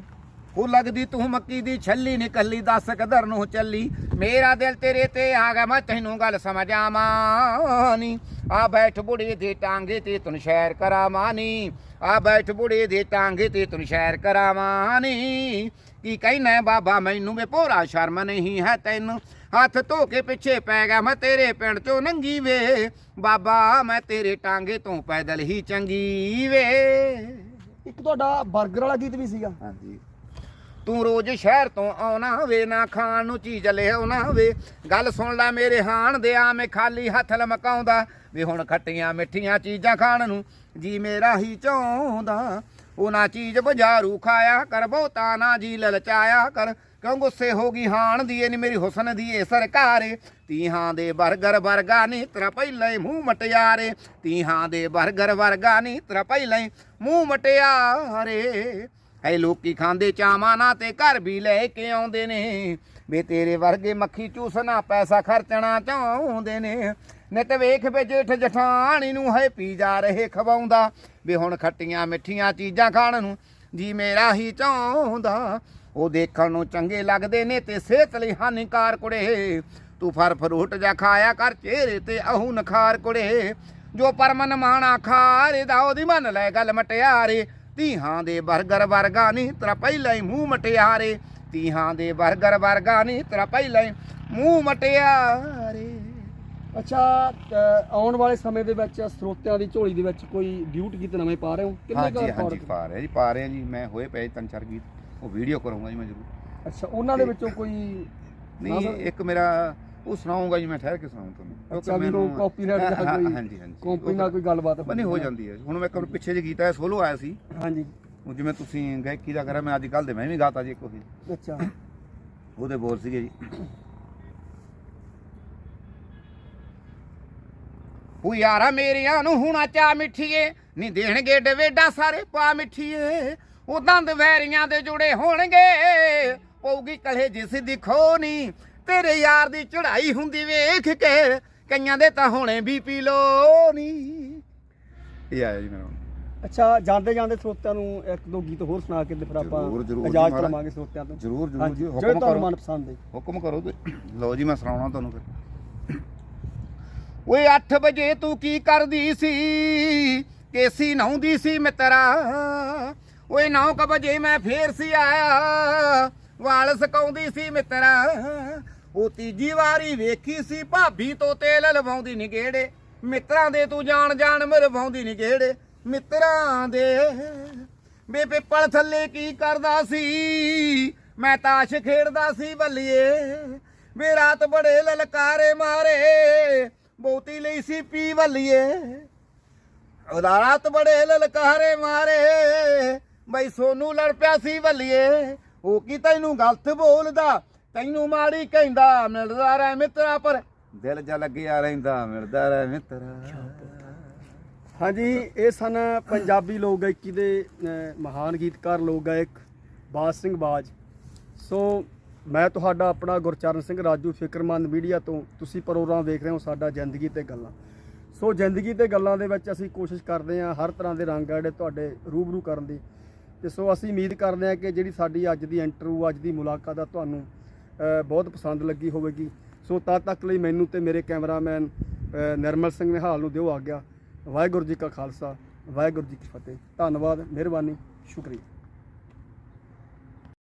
ਉਹ ਲੱਗਦੀ ਤੂੰ ਮੱਕੀ ਦੀ ਛੱਲੀ ਨਿਕਲੀ ਦੱਸ ਕਦਰ ਨੂੰ ਚੱਲੀ? ਮੇਰਾ ਦਿਲ ਤੇਰੇ ਤੇ ਆ ਗਿਆ ਮੈਂ ਤੈਨੂੰ ਗੱਲ ਸਮਝ ਆਵਾਂ ਨੀ ਆ ਬੈਠ ਬੁੜੇ ਦੇ ਟਾਂਗੇ ਤੇ ਤੈਨੂੰ ਸ਼ੈਰ ਕਰਾਵਾਂ ਨੀ ਆ ਬੈਠ ਬੁੜੇ ਦੇ ਟਾਂਗੇ ਤੇ ਤੈਨੂੰ ਸ਼ੈਰ ਕਰਾਵਾਂ ਨੀ ਕੀ ਕਹਿਣਾ ਬਾਬਾ ਮੈਨੂੰ ਵੇ ਭੋਰਾ ਸ਼ਰਮ ਨਹੀਂ ਹੈ ਤੈਨੂੰ। ਹੱਥ ਧੋ ਕੇ ਪਿੱਛੇ ਪੈ ਗਿਆ ਮੈਂ ਤੇਰੇ ਪਿੰਡ ਚੋਂ ਨੰਗੀ ਵੇ। ਬਾਬਾ ਮੈਂ ਤੇਰੇ ਟਾਂਗੇ ਤੋਂ ਪੈਦਲ ਹੀ ਚੰਗੀ ਵੇ। ਇੱਕ ਤੁਹਾਡਾ 버ਗਰ ਵਾਲਾ ਗੀਤ ਵੀ ਸੀਗਾ। ਹਾਂਜੀ। ਤੂੰ ਰੋਜ਼ ਸ਼ਹਿਰ ਤੋਂ ਆਉਣਾ ਵੇ, ਨਾ ਖਾਣ ਨੂੰ ਚੀਜ਼ ਲਿਆਉਣਾ ਵੇ। ਗੱਲ ਸੁਣ ਲੈ ਮੇਰੇ ਹਾਣ ਦੇ ਆ ਮੈਂ ਖਾਲੀ ਹੱਥ ਲਮਕਾਉਂਦਾ। ਵੇ ਹੁਣ ਖੱਟੀਆਂ ਮਿੱਠੀਆਂ ਚੀਜ਼ਾਂ ਖਾਣ ਨੂੰ ਜੀ ਮੇਰਾ ਹੀ ਚਾਹੁੰਦਾ। ਉਹ ਨਾ ਚੀਜ਼ ਬਜ਼ਾਰੂ ਖਾਇਆ ਕਰ, ਬਹੁਤਾ ਨਾ ਜੀ ਲਲਚਾਇਆ ਕਰ। ਕਿਉਂ ਗੁੱਸੇ ਹੋ ਗਈ ਹਾਣ ਦੀ ਏ ਨੀ ਮੇਰੀ ਹੁਸਨ ਦੀ ਏ ਸਰਕਾਰੇ ਤੀਹਾਂ ਦੇ ਬਰਗਰ ਵਰਗਾ ਨਹੀਂ ਤੇਰਾ ਪਹਿਲਾਂ ਹੀ ਮੂੰਹ ਮਟਿਆਰੇ। ਤੀਹਾਂ ਦੇ ਬਰਗਰ ਵਰਗਾ ਨਹੀਂ ਤੇਰਾ ਪਹਿਲਾਂ ਹੀ ਮੂੰਹ ਮਟਿਆਰੇ। ਐ ਲੋਕੀ ਖਾਂਦੇ ਚਾਵਾਂ ਨਾ ਤੇ ਘਰ ਵੀ ਲੈ ਕੇ ਆਉਂਦੇ ਨੇ। ਵੇ ਤੇਰੇ ਵਰਗੇ ਮੱਖੀ ਚੂਸਣਾ ਪੈਸਾ ਖਰਚਣਾ ਚਾਹੁੰਦੇ ਨੇ। ਨਿਤ ਵੇਖ ਵੇ ਜੇਠ ਜਠਾਣੀ ਨੂੰ ਹੈ ਪੀ ਜਾ ਰਹੇ ਖਵਾਉਂਦਾ। ਵੇ ਹੁਣ ਖੱਟੀਆਂ ਮਿੱਠੀਆਂ ਚੀਜ਼ਾਂ ਖਾਣ ਨੂੰ ਜੀ ਮੇਰਾ ਹੀ ਚਾਹੁੰਦਾ। ਉਹ ਦੇਖਣ ਨੂੰ ਚੰਗੇ ਲੱਗਦੇ ਨੇ ਤੇ ਸਿਹਤ ਲਈ ਹਾਨੀਕਾਰ ਕੁੜੇ। ਤੂੰ ਫਰ ਫਰੂਟ ਜਾ ਖਾਇਆ ਕਰ ਚਿਹਰੇ ਤੇ ਅਹੂ ਨਖਾਰ ਕੁੜੇ। ਜੋ ਪਰਮਨ ਮਾਣਾ ਖਾਰੇ ਦਾ ਉਹਦੀ ਮੰਨ ਲੈ ਗੱਲ ਮਟਿਆਰੇ। ਤੀਹਾਂ ਦੇ 버ਗਰ ਵਰਗਾ ਨਹੀਂ ਤੇਰਾ ਪਹਿਲਾਂ ਹੀ ਮੂੰਹ ਮਟਿਆਰੇ ਤੀਹਾਂ ਦੇ 버ਗਰ ਵਰਗਾ ਨਹੀਂ ਤੇਰਾ ਪਹਿਲਾਂ ਹੀ ਮੂੰਹ ਮਟਿਆਰੇ ਅੱਛਾ ਅ, ਆਉਣ ਵਾਲੇ ਸਮੇਂ ਦੇ ਵਿੱਚ ਸਰੋਤਿਆਂ ਦੀ ਝੋਲੀ ਦੇ ਵਿੱਚ ਕੋਈ ਡਿਊਟ ਗੀਤ ਨਵੇਂ ਪਾ ਰਹੇ ਹੋ? ਕਿੰਨੇ ਕੁ ਹਾਂਜੀ ਹਾਂਜੀ ਪਾ ਰਿਹਾ? ਜੀ ਪਾ ਰਿਹਾ ਜੀ। ਮੈਂ ਹੋਏ ਪਏ ਤਿੰਨ ਚਾਰ ਗੀਤ। ਉਹ ਵੀਡੀਓ ਕਰੂੰਗਾ ਜੀ ਮੈਂ ਜ਼ਰੂਰ। ਅੱਛਾ ਉਹਨਾਂ ਦੇ ਵਿੱਚੋਂ ਕੋਈ ਨਹੀਂ ਇੱਕ ਮੇਰਾ ਉਹ ਸੁਣਾਉਂਗਾ ਜੀ ਮੈਂ ਠਹਿਰ ਕੇ ਸੁਣਾਉਂ ਤੁਹਾਨੂੰ। ਅੱਛਾ ਵੀ ਉਹ ਕਾਪੀਰਾਈਟ ਦਾ ਕੋਈ ਹਾਂਜੀ ਹਾਂਜੀ। ਕੰਪਨੀ ਨਾਲ ਕੋਈ ਗੱਲਬਾਤ ਬਣੀ ਹੋ ਜਾਂਦੀ ਹੈ। ਹੁਣ ਮੈਂ ਕੱਲ ਪਿੱਛੇ ਜੇ ਗੀਤ ਆਇਆ ਸੋਲੋ ਆਇਆ ਸੀ। ਹਾਂਜੀ। ਉਹ ਜਿਵੇਂ ਤੁਸੀਂ ਗਾਇਕੀ ਦਾ ਕਰਾਂ ਮੈਂ ਅੱਜ ਕੱਲ ਦੇ ਮੈਂ ਵੀ ਗਾਤਾ ਜੀ ਇੱਕ ਉਹੀ ਅੱਛਾ। ਉਹਦੇ ਬੋਲ ਸੀਗੇ ਜੀ। ਉਹ ਯਾਰਾ ਮੇਰਿਆਂ ਨੂੰ ਹੁਣਾ ਚਾ ਮਿੱਠੀਏ ਨਹੀਂ ਦੇਣਗੇ ਡਵੇਡਾ ਸਾਰੇ ਪਾ ਮਿੱਠੀਏ। ਉਹ ਦੰਦ ਵੈਰੀਆਂ ਦੇ ਜੁੜੇ ਹੋਣਗੇ। ਪਊਗੀ ਕਲੇ ਜਿਸ ਦੀ ਖੋਨੀ ਤੇਰੇ ਯਾਰ ਦੀ ਚੜਾਈ ਹੁੰਦੀ ਵੇਖ ਕੇ ਕਈਆਂ ਦੇ ਤਾਂ ਹੁਣੇ ਵੀ ਪੀ ਲੋ ਨਹੀਂ ਇਹ ਆਇਆ ਜੀ ਮੇਰਾ। ਅੱਛਾ ਜਾਂਦੇ ਜਾਂਦੇ ਸਰੋਤਿਆਂ ਨੂੰ ਇੱਕ ਦੋ ਗੀਤ ਹੋਰ ਸੁਣਾ ਕੇ ਤੇ ਫਿਰ ਆਪਾਂ ਜ਼ਰੂਰ, ਜ਼ਰੂਰ ਜੀ ਇਜਾਜ਼ਤ ਮਹਾਰਾਜ। ਕਰਵਾਂਗੇ ਸਰੋਤਿਆਂ ਤੋਂ। ਜ਼ਰੂਰ ਜ਼ਰੂਰ ਹਾਂਜੀ, ਜੀ ਜਿਹੜੇ ਹੁਕਮ ਤੁਹਾਨੂੰ ਕਰੋ। ਮਨਪਸੰਦ ਹੈ ਹੁਕਮ ਕਰੋ ਤੇ ਲਓ ਜੀ ਮੈਂ ਸੁਣਾਉਣਾ ਤੁਹਾਨੂੰ ਫਿਰ। ਓਏ 8 ਵਜੇ ਤੂੰ ਕੀ ਕਰਦੀ ਸੀ? ਕੇਸੀ ਨਹਾਉਂਦੀ ਸੀ ਮਿੱਤਰਾ। ਓਏ 9 ਕ ਵਜੇ ਮੈਂ ਫੇਰ ਸੀ ਆਇਆ। ਵਾਲ ਸਕਾਉਂਦੀ ਸੀ ਮਿੱਤਰਾ। ਉਹ ਤੀਜੀ ਵਾਰੀ ਵੇਖੀ ਸੀ, ਭਾਬੀ ਤੋਂ ਤੇਲ ਲਵਾਉਂਦੀ ਨਿਗੇੜੇ ਮਿੱਤਰਾਂ ਦੇ ਤੂੰ ਜਾਣ ਜਾਣ ਮਰਵਾਉਂਦੀ ਨਿਗੇੜੇ ਮਿੱਤਰਾਂ ਦੇ ਬੇ ਪਿੱਪਲ ਥੱਲੇ ਕੀ ਕਰਦਾ ਸੀ? ਮੈਂ ਤਾਸ਼ ਖੇਡਦਾ ਸੀ ਬੱਲੀਏ। ਵੇ ਰਾਤ ਬੜੇ ਲਲਕਾਰੇ ਮਾਰੇ। ਬਹੁਤੀ ਲਈ ਸੀ ਪੀ ਬੱਲੀਏ। ਉਹਦਾ ਰਾਤ ਬੜੇ ਲਲਕਾਰੇ ਮਾਰੇ। ਬਈ ਸੋਨੂੰ ਲੜ ਪਿਆ ਸੀ ਬੱਲੀਏ। ਉਹ ਕੀ ਤੈਨੂੰ ਗਲਤ ਬੋਲਦਾ? ਤੈਨੂੰ ਮਾੜੀ ਕਹਿੰਦਾ ਮਿਲਦਾ ਰਹਿ ਮਿੱਤਰਾ ਪਰ। ਦਿਲ ਜਾ ਲੱਗਿਆ ਰਹਿੰਦਾ ਮਿਲਦਾ ਰਹਿ ਮਿੱਤਰਾ। ਹਾਂਜੀ ਇਹ ਸਨ ਪੰਜਾਬੀ ਲੋਕ ਗਾਇਕੀ ਦੇ ਅ, ਮਹਾਨ ਗੀਤਕਾਰ ਲੋਕ ਗਾਇਕ ਬਾਜ ਸਿੰਘ ਬਾਜ। ਸੋ ਮੈਂ ਤੁਹਾਡਾ ਆਪਣਾ ਗੁਰਚਰਨ ਸਿੰਘ ਰਾਜੂ ਫਿਕਰਮੰਦ ਮੀਡੀਆ ਤੋਂ ਤੁਸੀਂ ਪ੍ਰੋਗਰਾਮ ਵੇਖ ਰਹੇ ਹੋ ਸਾਡਾ ਜ਼ਿੰਦਗੀ ਤੇ ਗੱਲਾਂ। ਸੋ ਜ਼ਿੰਦਗੀ ਤੇ ਗੱਲਾਂ ਦੇ ਵਿੱਚ ਅਸੀਂ ਕੋਸ਼ਿਸ਼ ਕਰਦੇ ਹਾਂ ਹਰ ਤਰ੍ਹਾਂ ਦੇ ਰੰਗ ਆ ਜਿਹੜੇ ਤੁਹਾਡੇ ਰੂਬਰੂ ਕਰਨ ਦੀ। ਤੇ ਸੋ ਅਸੀਂ ਉਮੀਦ ਕਰਦੇ ਹਾਂ ਕਿ ਜਿਹੜੀ ਸਾਡੀ ਅੱਜ ਦੀ ਇੰਟਰਵਿਊ ਅੱਜ ਦੀ ਮੁਲਾਕਾਤ ਆ ਤੁਹਾਨੂੰ ਬਹੁਤ ਪਸੰਦ ਲੱਗੀ ਹੋਵੇਗੀ। ਸੋ ਤਦ ਤੱਕ ਲਈ ਮੈਨੂੰ ਤੇ ਮੇਰੇ ਕੈਮਰਾਮੈਨ ਅ, ਨਿਰਮਲ ਸਿੰਘ ਨਿਹਾਲ ਨੂੰ ਦਿਓ ਆ ਗਿਆ ਵਾਹਿਗੁਰੂ ਜੀ ਕਾ ਖਾਲਸਾ ਵਾਹਿਗੁਰੂ ਜੀ ਕੀ ਫਤਿਹ। ਧੰਨਵਾਦ ਮਿਹਰਬਾਨੀ ਸ਼ੁਕਰੀਆ।